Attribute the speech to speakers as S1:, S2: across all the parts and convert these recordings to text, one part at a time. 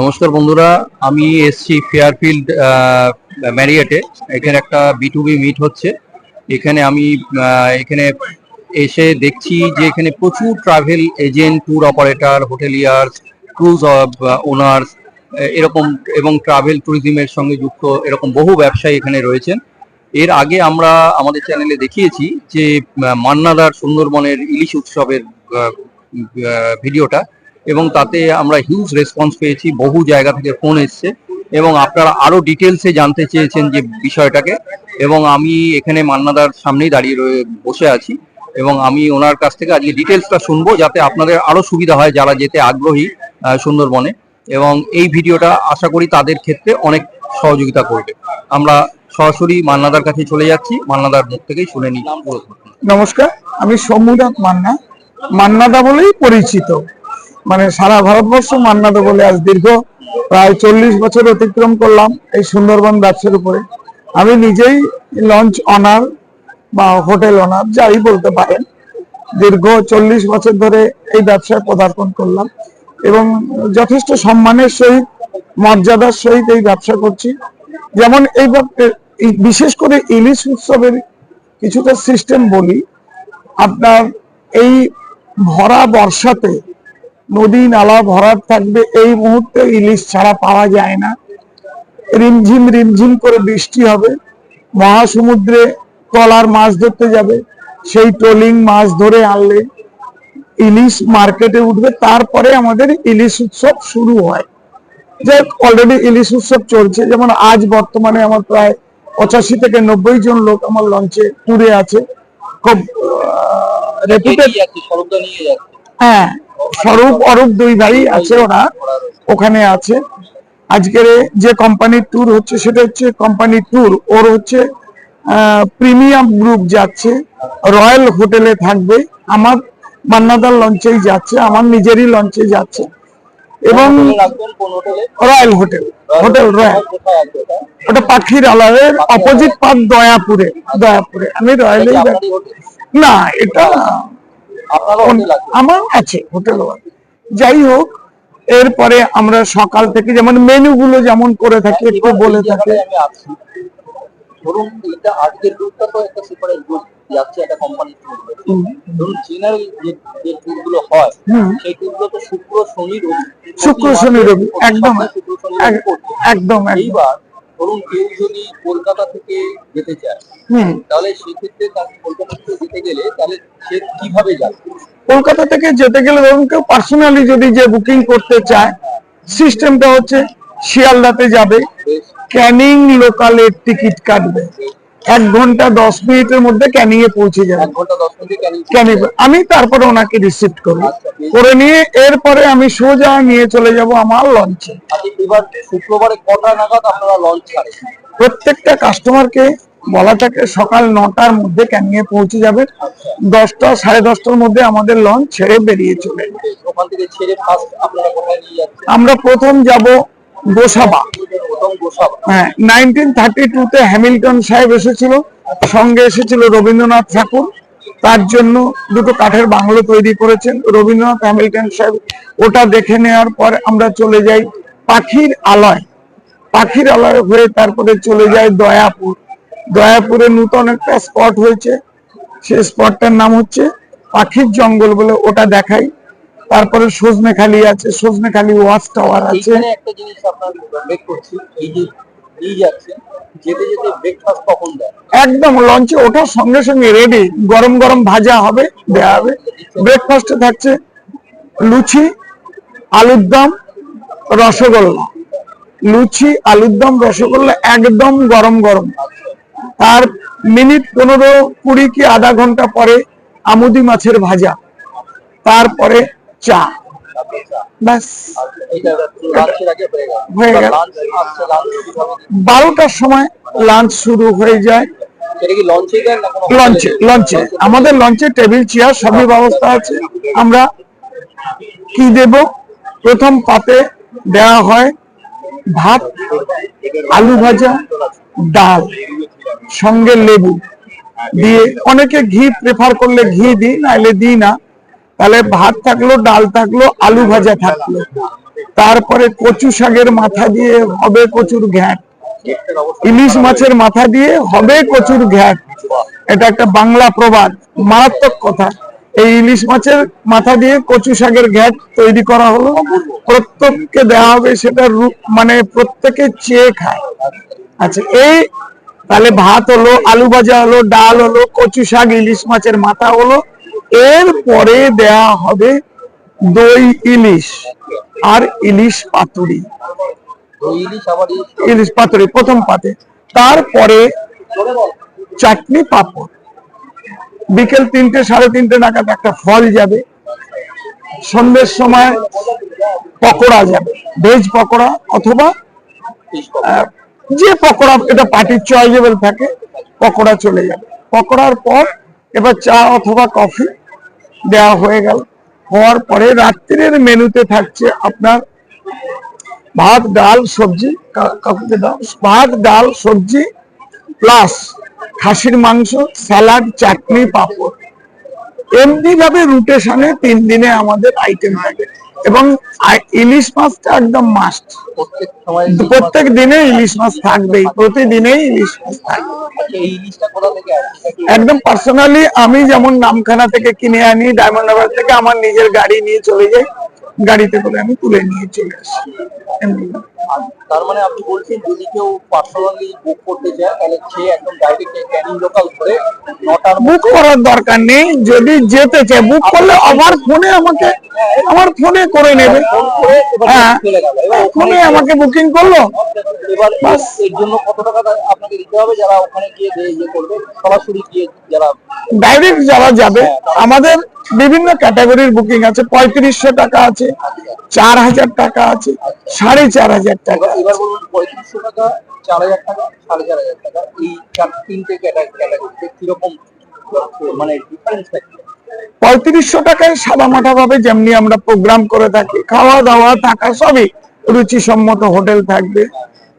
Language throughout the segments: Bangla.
S1: নমস্কার বন্ধুরা, আমি এসছি ফেয়ারফিল্ড ম্যারিয়েটে এখানে একটা বি টু বি মিট হচ্ছে। এখানে আমি এখানে এসে দেখছি যে এখানে প্রচুর travel agent tour operator hoteliers cruise owners এরকম এবং ট্রাভেল ট্যুরিজমের সঙ্গে যুক্ত এরকম বহু ব্যবসায়ী এখানে রয়েছেন। এর আগে আমরা আমাদের চ্যানেলে দেখিয়েছি যে মান্নাদার সুন্দরবনের ইলিশ উৎসবের ভিডিওটা এবং তাতে আমরা হিউজ রেসপন্স পেয়েছি। বহু জায়গা থেকে ফোন এসছে এবং আপনারা আরও ডিটেলসে জানতে চেয়েছেন যে বিষয়টাকে এবং আমি এখানে মান্নাদার সামনেই দাঁড়িয়ে রয়ে বসে আছি এবং আমি ওনার কাছ থেকে আজকে ডিটেলসটা শুনব যাতে আপনাদের আরও সুবিধা হয় যারা যেতে আগ্রহী সুন্দরবনে এবং এই ভিডিওটা আশা করি তাদের ক্ষেত্রে অনেক সহযোগিতা করবে। আমরা সরাসরি মান্নাদার কাছে চলে যাচ্ছি। মান্নাদার মুখ থেকেই শুনে নিই
S2: নমস্কার, আমি সৌম্যনাথ মান্না। মান্নাদা বলেই পরিচিত। মানে সারা ভারতবর্ষ মান্নাদা বলে আজ দীর্ঘ প্রায় চল্লিশ বছর অতিক্রম করলাম এই সুন্দরবন ব্যবসার উপরে। আমি নিজেই লঞ্চ অনার বা হোটেল অনার যাই বলতে পারেন। দীর্ঘ চল্লিশ বছর ধরে এই ব্যবসায় পদার্পণ করলাম এবং যথেষ্ট সম্মানের সহিত, মর্যাদার সহিত এই ব্যবসা করছি। যেমন এই বিশেষ করে ইলিশ উৎসবের কিছুটা সিস্টেম বলি, আপনার এই ভরা বর্ষাতে নদী নালা ভরাট থাকবে এই মুহূর্তে ইলিশ ছাড়া পাওয়া যায় না। রিমঝিম রিমঝিম করে বৃষ্টি হবে। মহাসমুদ্রে ট্রলার মাছ ধরতে যাবে। সেই ট্রলিং মাছ ধরে আনলে ইলিশ মার্কেটে উঠবে। তারপরে আমাদের ইলিশ উৎসব শুরু হয়। যে অলরেডি ইলিশ উৎসব চলছে। যেমন আজ বর্তমানে আমার প্রায় পঁচাশি থেকে নব্বই জন লোক আমার লঞ্চে ট্যুরে আছে। খুব রেপুটেড। হ্যাঁ স্বরূপ অরূপ দুই ভাই আছে ওরা, ওখানে আছে। আজকের যে কোম্পানির ট্যুর হচ্ছে, সেটা হচ্ছে কোম্পানির ট্যুর ওর হচ্ছে প্রিমিয়াম গ্রুপ যাচ্ছে। রয়্যাল হোটেলে থাকবে। আমার মান্নাদার লঞ্চেই যাচ্ছে, আমার নিজেরই লঞ্চে যাচ্ছে। এবং রয়্যাল হোটেল হোটেল রয়্যাল
S1: ওটা?
S2: পাখির আলারের অপোজিট পার্ক দয়াপুরে দয়াপুরে। আমি রয়্যালেই? না, এটা আমার আছে হোটেল যাই হোক এরপরে আমরা সকাল থেকে যেমন মেনু গুলো যেমন করে থাকি একটু বলে থাকি।
S1: ধরুন এটা আজকের গ্রুপটা তো একটা যাচ্ছে একটা কোম্পানির ট্যুর ধরুন জেনারেল যে যে ট্যুরগুলো হয়
S2: হুম।
S1: সেই ট্যুরগুলো তো শুক্র শনি রবি।
S2: শুক্র, শনি, রবি। একদম একদম।
S1: এইবার ধরুন কেউ যদি কলকাতা থেকে যেতে চায় তাহলে সেক্ষেত্রে তাকে কলকাতা থেকে যেতে গেলে তাহলে সে কীভাবে যাবে?
S2: কলকাতা থেকে যেতে গেলে ধরুন কেউ পার্সোনালি যদি যে বুকিং করতে চায় সিস্টেমটা হচ্ছে শিয়ালদাতে যাবে ক্যানিং লোকালের টিকিট কাটবে। এক ঘণ্টা দশ মিনিটের মধ্যে ক্যানিং এ পৌঁছে যাবে।
S1: ক্যানিং
S2: ক্যানিং আমি তারপরে ওনাকে রিসিভ করব।
S1: আচ্ছা,
S2: করে নিয়ে এরপরে আমি সোজা নিয়ে চলে যাব আমার লঞ্চে
S1: আচ্ছা শুক্রবারে কটা নাগাদ আপনারা লঞ্চ
S2: প্রত্যেকটা কাস্টমারকে বলা থাকে সকাল নটার মধ্যে ক্যানিংয়ে পৌঁছে যাবে। দশটা সাড়ে দশটার মধ্যে আমাদের লঞ্চ ছেড়ে বেরিয়ে চলে আমরা প্রথম যাব গোসাবা। হ্যামিল্টন সাহেব এসেছিল, সঙ্গে এসেছিল রবীন্দ্রনাথ ঠাকুর। তার জন্য দুটো কাঠের বাংলো তৈরি করেছেন। রবীন্দ্রনাথ হ্যামিল্টন সাহেব, ওটা দেখে নেওয়ার পর আমরা চলে যাই পাখির আলয়। পাখির আলয় হয়ে তারপরে চলে যাই দয়াপুর। দয়াপুরে নতুন একটা স্পট হয়েছে। সেই স্পটটার নাম হচ্ছে পাখির জঙ্গল বলে ওটা দেখাই। তারপরে সজনেখালি আছে সজনেখালি ওয়াচ টাওয়ার আছে।
S1: একটা জিনিস আপনার ব্রেক করছি এই যে নিয়ে যাচ্ছেন যেতে যেতে ব্রেকফাস্ট কখন দেয়?
S2: একদম লঞ্চে ওঠার সঙ্গে সঙ্গে রেডি গরম গরম ভাজা হবে দেওয়া হবে। ব্রেকফাস্টে থাকছে লুচি আলুর দম রসগোল্লা। লুচি আলুর দম রসগোল্লা একদম গরম গরম। তার মিনিট পনেরো কুড়ি কি আধা ঘণ্টা পরে আমুদি মাছের ভাজা। তারপরে চা ব্যাস।
S1: হয়ে গেল?
S2: বারোটার সময় লাঞ্চ শুরু হয়ে যায়।
S1: লঞ্চে
S2: লঞ্চে আমাদের লঞ্চে টেবিল চেয়ার সবই ব্যবস্থা আছে। আমরা কি দেব? প্রথম পাতে দেওয়া হয় ভাত, আলু ভাজা, ডাল, সঙ্গে লেবু। দিয়ে অনেকে ঘি প্রেফার করলে ঘি দিই, নাইলে দিই না। তাহলে ভাত থাকল, ডাল থাকল, আলু ভাজা থাকল। তারপরে কচু শাকের মাথা দিয়ে হবে কচুর ঘ্যাট। ইলিশ মাছের মাথা দিয়ে হবে কচুর ঘ্যাট। এটা একটা বাংলা প্রবাদ, মারাত্মক কথা। এই ইলিশ মাছের মাথা দিয়ে কচু শাকের ঘ্যাট তৈরি করা হলো। প্রত্যেককে দেওয়া হবে সেটা মানে প্রত্যেকে চেয়ে খায়। আচ্ছা এই তাহলে ভাত হলো, আলু ভাজা হলো, ডাল হলো, কচু শাক, ইলিশ মাছের মাথা হলো। এর পরে দেয়া হবে দই, ইলিশ আর ইলিশ পাতুরি।
S1: ইলিশ
S2: পাতুরি, প্রথম পাতে। তারপরে চাটনি পাপড়। বিকেল তিনটে, সাড়ে তিনটে নাগাদ একটা ফল যাবে। সন্ধ্যের সময় পকোড়া যাবে। ভেজ পকোড়া অথবা যে পকোড়া এটা পার্টির চয়েজেবল থাকে, পকোড়া চলে যাবে। পকোড়ার পর এবার চা অথবা কফি দেওয়া হয়ে গেল। হওয়ার পরে রাত্রির মেনুতে থাকছে আপনার ভাত, ডাল, সবজি কাকুকে দাও। ভাত, ডাল, সবজি প্লাস খাসির মাংস, স্যালাড, চাটনি, পাপড়। এমনি ভাবে রুটেশনে তিন দিনে আমাদের আইটেম থাকে। এবং ইলিশ মাছটা একদম মাস্ট
S1: প্রত্যেক
S2: দিনে ইলিশ মাছ থাকবেই প্রতিদিনেই ইলিশ মাছ থাকবে।
S1: আসে
S2: একদম পার্সোনালি আমি যেমন নামখানা থেকে কিনে আনি ডায়মন্ড হারবার থেকে আমার নিজের গাড়ি নিয়ে চলে যাই গাড়িতে করে আমি তুলে নিয়ে চলে আসি।
S1: তার মানে আপনি বলছেন যদি কেউ পার্সোনালি বুক করতে চায় তাহলে সে একদম ডাইরেক্ট ক্যানিং লোকাল ধরে নটার
S2: বুক করার দরকার নেই যদি যেতে চায় বুক করলে আমার ফোনে আমাকে আমার ফোনে করে নেবে।
S1: ফোন করে এবার
S2: হ্যাঁ ফোনে আমাকে বুকিং করল।
S1: এবার এর জন্য কত টাকা আপনাকে দিতে হবে? যারা ওখানে গিয়ে ইয়ে করবে সরাসরি গিয়ে যারা
S2: ডাইরেক্ট যারা যাবে আমাদের বিভিন্ন ক্যাটাগরির বুকিং আছে। পঁয়ত্রিশশো টাকা আছে চার হাজার টাকা আছে সাড়ে চার হাজার টাকা।
S1: এবার এবার বলুন পঁয়ত্রিশশো টাকা চার হাজার টাকা সাড়ে চার হাজার টাকা। এই চার তিনটে ক্যাটাগরিতে কীরকম মানে ডিফারেন্স
S2: পঁয়ত্রিশশো টাকায় ভাবে যেমনি আমরা প্রোগ্রাম করে থাকি। খাওয়া দাওয়া থাকা সবই রুচিসম্মত হোটেল থাকবে।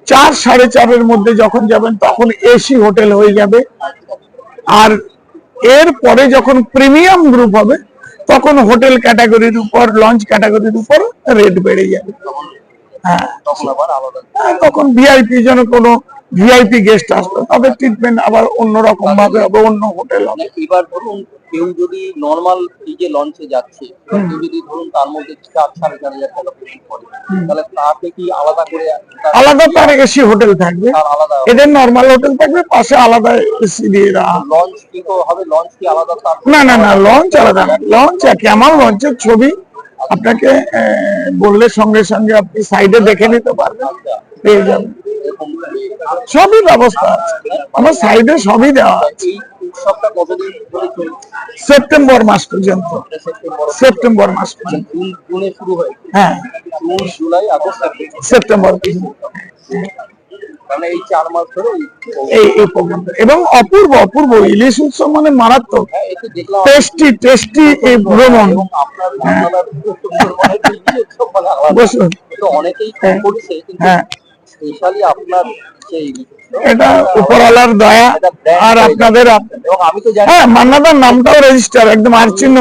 S2: চার সাড়ে চারের মধ্যে যখন যাবেন তখন এসি হোটেল হয়ে যাবে। আর এর পরে যখন প্রিমিয়াম গ্রুপ হবে তখন হোটেল ক্যাটাগরির উপর লঞ্চ ক্যাটাগরির উপর রেট বেড়ে যাবে। হ্যাঁ।
S1: তখন আলাদা
S2: হ্যাঁ, ভিআইপি যেন কোনো ভিআইপি গেস্ট আসলো তবে ট্রিটমেন্ট আবার ভাবে হবে অন্য হোটেল হবে।
S1: মানে এবার ধরুন কেউ যদি নর্মাল এই যে লঞ্চে যাচ্ছে যদি ধরুন তার মধ্যে চার সাড়ে চার হাজার টাকা পেমেন্ট করে তাহলে তাকে কি আলাদা করে
S2: আলাদা তার এসি হোটেল থাকবে। এদের নর্মাল হোটেল থাকবে পাশে আলাদা এসি দিয়ে।
S1: লঞ্চ কি তো হবে? লঞ্চ কি আলাদা
S2: না না না লঞ্চ আলাদা। লঞ্চ একই আমার লঞ্চের ছবি আপনাকে বললে সঙ্গে সঙ্গে আপনি সাইডে দেখে নিতে পারবেন পেয়ে যাবেন। সবই ব্যবস্থা আছে। আমার সাইডে সবই দেওয়া আছে। সেপ্টেম্বর মাস পর্যন্ত।
S1: সেপ্টেম্বর
S2: মাস পর্যন্ত।
S1: হয়? সেপ্টেম্বর
S2: পর্যন্ত।
S1: মানে এই এই
S2: প্রোগ্রামটা এবং অপূর্ব অপূর্ব ইলিশ উৎসব মানে মারাত্মক।
S1: হ্যাঁ,
S2: টেস্টি টেস্টি এই ভ্রমণ।
S1: মানে।
S2: বসুন। হ্যাঁ।
S1: কিন্তু
S2: হ্যাঁ।
S1: আপনার সেই
S2: এটা উপরওয়ালার দয়া আর আপনাদের
S1: এবং আমি তো জানি
S2: হ্যাঁ মান্নাদার নামটাও রেজিস্টার একদম আর চিহ্ন